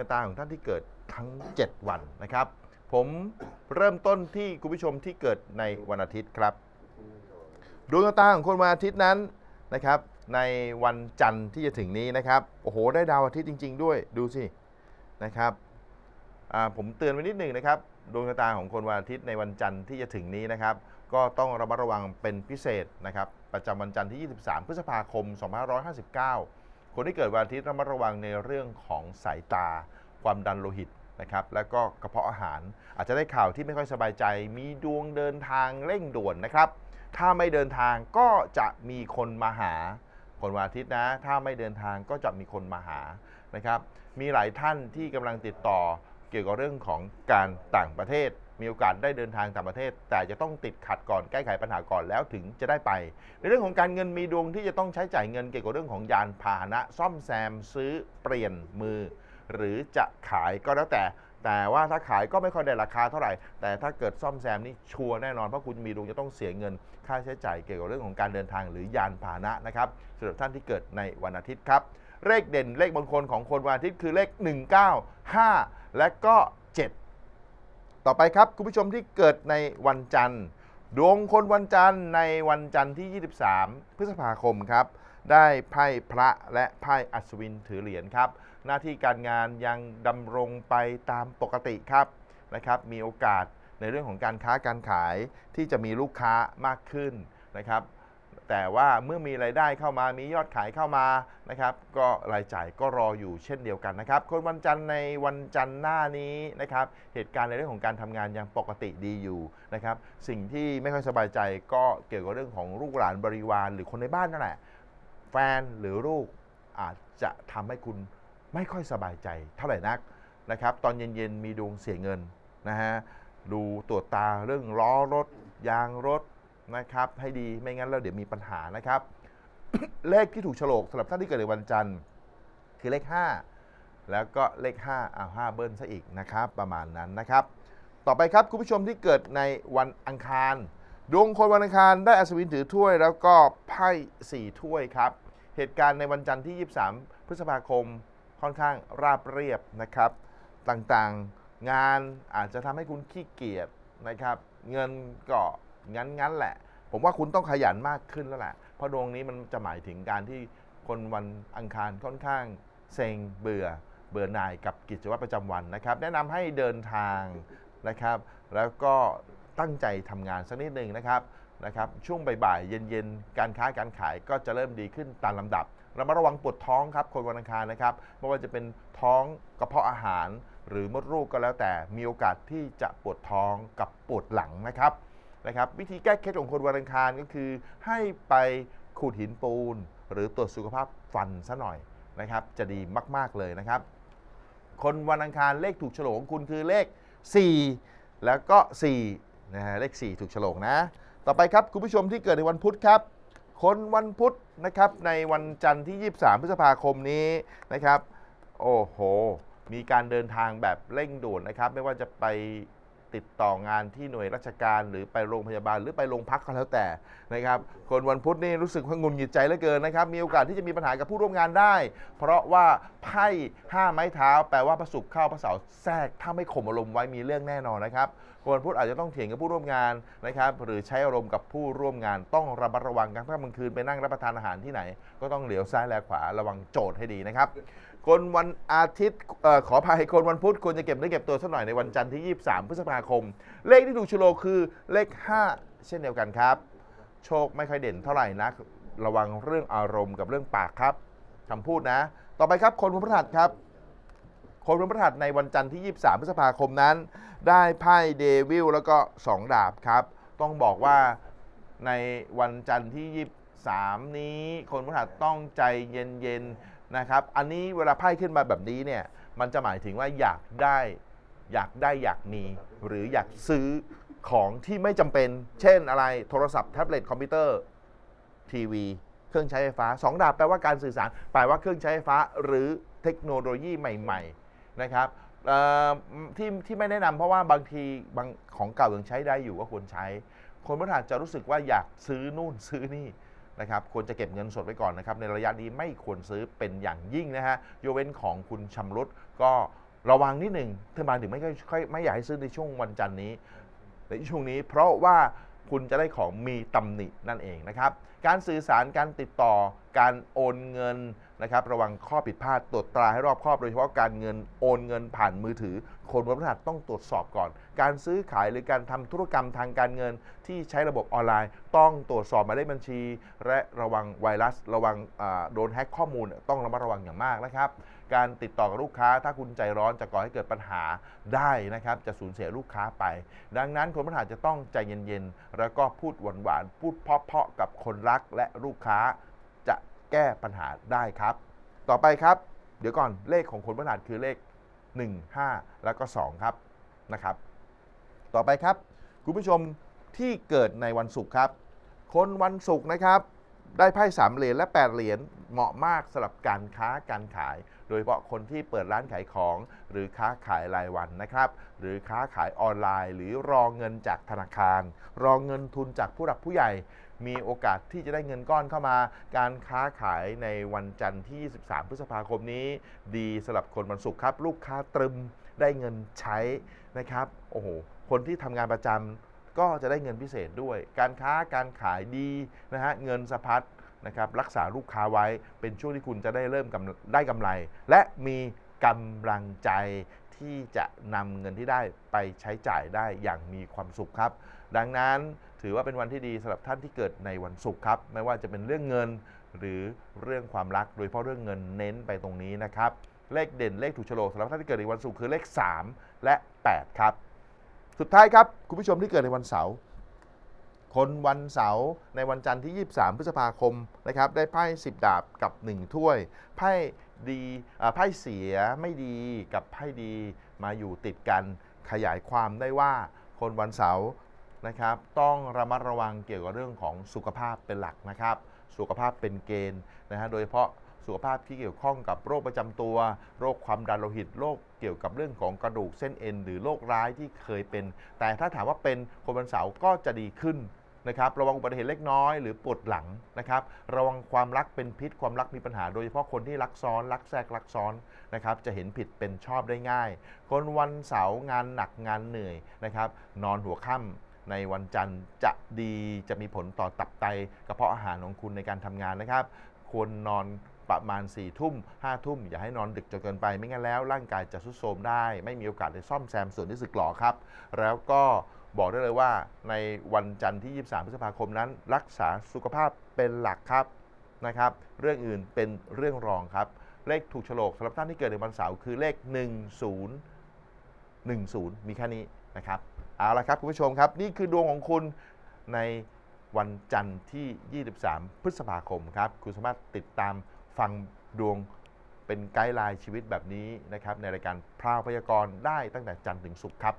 ชะตาของท่านที่เกิดทั้ง 7 วันนะครับ ผมเริ่มต้นที่คุณผู้ชมที่เกิดในวันอาทิตย์ครับดวงตาของคนวันอาทิตย์นั้นนะครับ ในวันจันทร์ที่จะถึงนี้นะครับโอ้โหได้ดาวอาทิตย์จริง ๆ ด้วยดูสินะครับผมเตือนไว้นิดหนึ่งนะครับดวงตาของคนวันอาทิตย์ในวันจันทร์ที่จะถึงนี้นะครับ ก็ต้องระมัดระวังเป็นพิเศษนะครับ ประจำวันจันทร์ที่ 23 พฤษภาคม 2559 คนที่เกิดวันอาทิตย์ระมัดระวังในเรื่องของสายตา ความดันโลหิตนะครับ แล้วก็กระเพาะอาหาร อาจจะได้ข่าวที่ไม่ค่อยสบายใจ มีดวงเดินทางเร่งด่วนนะครับ ถ้าไม่เดินทางก็จะมีคนมาหา คนวันอาทิตย์นะ ถ้าไม่เดินทางก็จะมีคนมาหานะครับ มีหลายท่านที่กำลังติดต่อเกี่ยวกับเรื่องของการต่างประเทศ มีโอกาสได้เดินทางต่างประเทศ แต่จะต้องติดขัดก่อนแก้ไขปัญหาก่อนแล้วถึงจะได้ไป ในเรื่องของการเงินมีดวงที่จะต้องใช้จ่ายเงินเกี่ยวกับเรื่องของยานพาหนะ ซ่อมแซมซื้อเปลี่ยนมือ หรือจะขายก็แล้วแต่แต่ว่าถ้าขายก็ไม่ค่อยได้ราคาเท่าไหร่ แต่ถ้าเกิดซ่อมแซมนี่ชัวร์แน่นอน เพราะคุณมีดวงจะต้องเสียเงิน ค่าใช้จ่ายเกี่ยวกับเรื่องของการเดินทางหรือยานพาหนะนะครับสำหรับท่านที่เกิดในวันอาทิตย์ครับ เลขเด่นเลขมงคลของคนวันอาทิตย์คือเลข 195 และก็ 7 ต่อไปครับคุณผู้ชมที่เกิดในวันจันทร์ ดวงคนวันจันทร์ในวันจันทร์ที่ 23 พฤษภาคมครับ ได้ไพ่พระและไพ่อัศวินถือเหรียญครับ หน้าที่การงานยังดำรงไปตามปกติครับนะครับ มีโอกาสในเรื่องของการค้าการขายที่จะมีลูกค้ามากขึ้นนะครับ แต่ว่าเมื่อมีรายได้เข้ามามียอดขายเข้ามานะครับ ก็รายจ่ายก็รออยู่เช่นเดียวกันนะครับคนวันจันทร์ในวันจันทร์หน้านี้นะครับ เหตุการณ์ในเรื่องของการทำงานยังปกติดีอยู่นะครับ สิ่งที่ไม่ค่อยสบายใจก็เกี่ยวกับเรื่องของลูกหลานบริวาร หรือคนในบ้านนั่นแหละแฟนหรือลูกอาจจะทำให้คุณไม่ค่อยสบายใจเท่าไหร่นักนะครับ ตอนเย็นๆมีดวงเสียเงินนะฮะดูตรวจตาเรื่องล้อรถ ยางรถ นะครับ ให้ดีไม่งั้นแล้วเดี๋ยวมีปัญหานะครับ เลขที่ถูกโฉลกสำหรับท่านที่เกิดในวันจันทร์ คือเลข 5 แล้วก็เลข5อ้า5เบิ้ลซะอีกนะครับ ประมาณนั้นนะครับ ต่อไปครับคุณผู้ชมที่เกิดในวันอังคาร ดวงคนวันอังคารได้อัศวินถือถ้วย แล้วก็ไพ่สี่ถ้วยครับ เหตุการณ์ในวันจันทร์ที่ 23 พฤษภาคมค่อนข้างราบเรียบนะครับ ต่างๆงานอาจจะทำให้คุณขี้เกียจนะครับ เงินก็ งั้นๆแหละ ผมว่าคุณต้องขยันมากขึ้นแล้วแหละ เพราะดวงนี้มันจะหมายถึงการที่คนวันอังคารค่อนข้างเซ็งเบื่อ เบื่อหน่ายกับกิจวัตรประจำวันนะครับ แนะนำให้เดินทางนะครับ แล้วก็ตั้งใจทำงานสักนิดหนึ่งนะครับนะครับ ช่วงบ่ายๆเย็นๆ การค้าการขายก็จะเริ่มดีขึ้นตามลำดับระมัดระวังปวดท้องครับคนวันอังคารนะครับไม่ว่าจะเป็นท้องกระเพาะอาหาร หรือมดลูกก็แล้วแต่มีโอกาสที่จะปวดท้องกับปวดหลังนะครับ นะครับวิธีแก้เคล็ดของคนวันอังคารก็คือ ให้ไปขูดหินปูน หรือตรวจสุขภาพฟันซะหน่อยนะครับจะดีมาก ๆ เลยนะครับ คนวันอังคารเลขถูกฉลกของคุณคือเลข 4 แล้วก็4นะฮะเลข 4 ถูกฉลกนะ ต่อไปครับคุณผู้ชมที่เกิดในวันพุธครับคนวันพุธนะครับในวันจันทร์ที่ 23 พฤษภาคมนี้นะครับ โอ้โห มีการเดินทางแบบเร่งด่วนนะครับ ไม่ว่าจะไป ติดต่องานที่หน่วยราชการหรือไปโรงพยาบาลหรือไปโรงพักก็แล้วแต่นะครับคนวันพุธนี่รู้สึกว่าหงุนหงิดใจเหลือเกินนะครับมีโอกาสที่จะมีปัญหากับผู้ร่วมงานได้ เพราะว่าไพ่ห้าไม้เท้า แปลว่าประสุขเข้าพระเสาร์แทรกถ้าไม่ข่มอารมณ์ไว้มีเรื่องแน่นอนนะครับคนวันพุธอาจจะต้องเถียงกับผู้ร่วมงานนะครับหรือใช้อารมณ์กับผู้ร่วมงานต้องระมัดระวังกันถ้ากลางคืนไปนั่งรับประทานอาหารที่ไหน ก็ต้องเหลียวซ้ายแลขวาระวังโจทย์ให้ดีนะครับคนวันอาทิตย์เออขออภัยคนวันพุธควรจะเก็บเนื้เก็บตัวสักหน่อยในวันจันทร์ที่ 23 พฤษภาคม เลขที่ถูกโลคือเลข 5 เช่นเดียวกันครับ โชคไม่ค่อยเด่นเท่าไหร่นักระวังเรื่องอารมณ์กับเรื่องปากครับคำพูดนะ ต่อไปครับคนวันพฤหัสครับ คนวันพฤหัสในวันจันทร์ที่ 23 พฤษภาคมนั้น ได้ไพ่เดวิลแล้วก็ 2 ดาบครับ ต้องบอกว่าในวันจันทร์ที่ 23 นี้คนพฤหัสต้องใจเย็นๆนะครับ อันนี้เวลาไพ่ขึ้นมาแบบนี้เนี่ยมันจะหมายถึงว่าอยากได้อยากได้อยากมี หรืออยากซื้อของที่ไม่จำเป็น เช่นอะไรโทรศัพท์แท็บเล็ตคอมพิวเตอร์ทีวีเครื่องใช้ไฟฟ้าสองดาบแปลว่าการสื่อสาร แปลว่าเครื่องใช้ไฟฟ้า หรือเทคโนโลยีใหม่ ๆ นะครับที่ที่ไม่แนะนำเพราะว่าบางทีบางของเก่ายังใช้ได้อยู่ก็ควรใช้ คนพฤหัสจะรู้สึกว่าอยากซื้อนู่นซื้อนี่นะครับควรจะเก็บเงินสดไว้ก่อนนะครับในระยะนี้ไม่ควรซื้อเป็นอย่างยิ่งนะฮะยกเว้นของคุณชำรุดก็ระวังนิดหนึ่งทำไมถึงไม่ค่อยไม่อยากให้ซื้อในช่วงวันจันทร์นี้ในช่วงนี้ เพราะว่าคุณจะได้ของมีตำหนินั่นเองนะครับการสื่อสารการติดต่อ การโอนเงินนะครับระวังข้อผิดพลาดตรวจตราให้รอบคอบโดยเฉพาะการเงินโอนเงินผ่านมือถือ คนวันพฤหัสต้องตรวจสอบก่อน การซื้อขายหรือการทำธุรกรรมทางการเงินที่ใช้ระบบออนไลน์ ต้องตรวจสอบหมายเลขบัญชี และระวังไวรัส ระวังโดนแฮ็กข้อมูลต้องระมัดระวังอย่างมากนะครับ การติดต่อกับลูกค้าถ้าคุณใจร้อนจะก่อให้เกิดปัญหาได้นะครับ จะสูญเสียลูกค้าไป ดังนั้นคนปัญหาจะต้องใจเย็นๆแล้วก็พูดหวานๆพูดเพาะๆกับคนรักลักและลูกค้าจะแก้ปัญหาได้ครับ ต่อไปครับ เดี๋ยวก่อนเลขของคนปัญหาคือเลข 1 5 แล้วก็ 2 ครับนะครับ ต่อไปครับ คุณผู้ชมที่เกิดในวันศุกร์ครับ คนวันศุกร์นะครับ ได้ไพ่สามเหรียญและ8เหรียญเหมาะมากสำหรับการค้าการขาย โดยเฉพาะคนที่เปิดร้านขายของ หรือค้าขายรายวันนะครับ หรือค้าขายออนไลน์ หรือรอเงินจากธนาคาร รอเงินทุนจากผู้หลักผู้ใหญ่ มีโอกาสที่จะได้เงินก้อนเข้ามา การค้าขายในวันจันทร์ที่ 23 พฤษภาคมนี้ ดีสำหรับคนวันศุกร์ครับ ลูกค้าตรึมได้เงินใช้นะครับ โอ้โหคนที่ทำงานประจำ ก็จะได้เงินพิเศษด้วย การค้าการขายดีนะฮะเงินสะพัดนะครับรักษาลูกค้าไว้เป็นช่วงที่คุณจะได้เริ่มกำได้กำไร และมีกำลังใจที่จะนำเงินที่ได้ไปใช้จ่ายได้อย่างมีความสุขครับ ดังนั้นถือว่าเป็นวันที่ดีสำหรับท่านที่เกิดในวันศุกร์ครับ ไม่ว่าจะเป็นเรื่องเงินหรือเรื่องความรักโดยเฉพาะเรื่องเงินเน้นไปตรงนี้นะครับ เลขเด่นเลขถูกโฉลกสำหรับท่านที่เกิดในวันศุกร์คือเลข 3 และ 8 ครับ สุดท้ายครับ คุณผู้ชมที่เกิดในวันเสาร์คนวันเสาร์ในวันจันทร์ที่ 23 พฤษภาคมนะครับได้ไพ่ 10 ดาบกับ 1 ถ้วย ไพ่ดีไพ่เสียไม่ดีกับไพ่ดีมาอยู่ติดกันขยายความได้ว่าคนวันเสาร์นะครับต้องระมัดระวังเกี่ยวกับเรื่องของสุขภาพเป็นหลักนะครับ สุขภาพเป็นเกณฑ์นะฮะโดยเฉพาะ สุขภาพที่เกี่ยวข้องกับโรคประจำตัว โรคความดันโลหิต โรคเกี่ยวกับเรื่องของกระดูกเส้นเอ็น หรือโรคร้ายที่เคยเป็น แต่ถ้าถามว่าเป็นคนวันเสาร์ก็จะดีขึ้นนะครับระวังอุบัติเหตุเล็กน้อยหรือปวดหลังนะครับระวังความรักเป็นพิษความรักมีปัญหาโดยเฉพาะคนที่รักซ้อน รักแทรกรักซ้อนนะครับจะเห็นผิดเป็นชอบได้ง่าย คนวันเสาร์งานหนักงานเหนื่อยนะครับนอนหัวค่ำในวันจันทร์จะดีจะมีผลต่อตับไตกระเพาะอาหารของคุณในการทำงานนะครับควรนอน ประมาณ4ี่ทุ่มห้าทุ่มอย่าให้นอนดึกจนเกินไป ไม่งั้นแล้วร่างกายจะทรุดโทรมได้ ไม่มีโอกาสได้ซ่อมแซมส่วนที่สึกหรอครับ แล้วก็บอกได้เลยว่าในวันจันทร์ที่ 23 พฤษภาคมนั้น รักษาสุขภาพเป็นหลักครับนะครับ เรื่องอื่นเป็นเรื่องรองครับ เลขถูกฉลกสำหรับท่านที่เกิดในวันเสาร์คือเลข 10 10 มีแค่นี้นะครับเอาละครับคุณผู้ชมครับ นี่คือดวงของคุณในวันจันทร์ที่ 23 พฤษภาคมครับ คุณสามารถติดตาม ฟังดวงเป็นไกด์ไลน์ชีวิตแบบนี้นะครับในรายการพราวพยากรณ์ได้ตั้งแต่จันทร์ถึงศุกร์ครับ